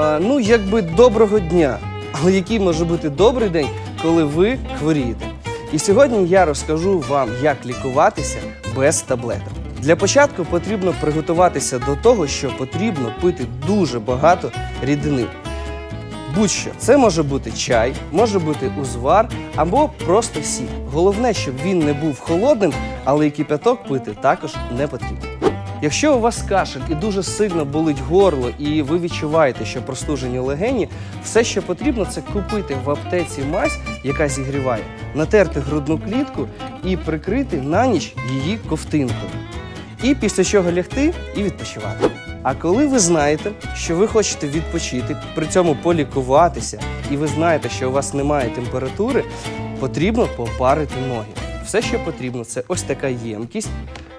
а, ну якби доброго дня. Але який може бути добрий день, коли ви хворієте? І сьогодні я розкажу вам, як лікуватися без таблеток. Для початку потрібно приготуватися до того, що потрібно пити дуже багато рідини. Будь-що це може бути чай, може бути узвар або просто сік. Головне, щоб він не був холодним, але і кипяток пити також не потрібно. Якщо у вас кашель і дуже сильно болить горло, і ви відчуваєте, що простужені легені, все, що потрібно, це купити в аптеці мазь, яка зігріває, натерти грудну клітку і прикрити на ніч її ковтинкою. І після чого лягти і відпочивати. А коли ви знаєте, що ви хочете відпочити, при цьому полікуватися, і ви знаєте, що у вас немає температури, потрібно попарити ноги. Все, що потрібно, це ось така ємкість,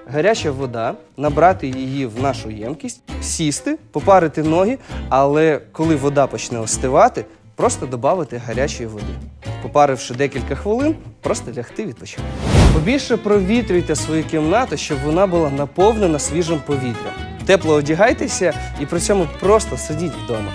гаряча вода, набрати її в нашу ємкість, сісти, попарити ноги, але коли вода почне остивати, просто додати гарячої води. Попаривши декілька хвилин, просто лягти відпочивати. Побільше провітрюйте свою кімнату, щоб вона була наповнена свіжим повітрям. Тепло одягайтеся і при цьому просто сидіть вдома.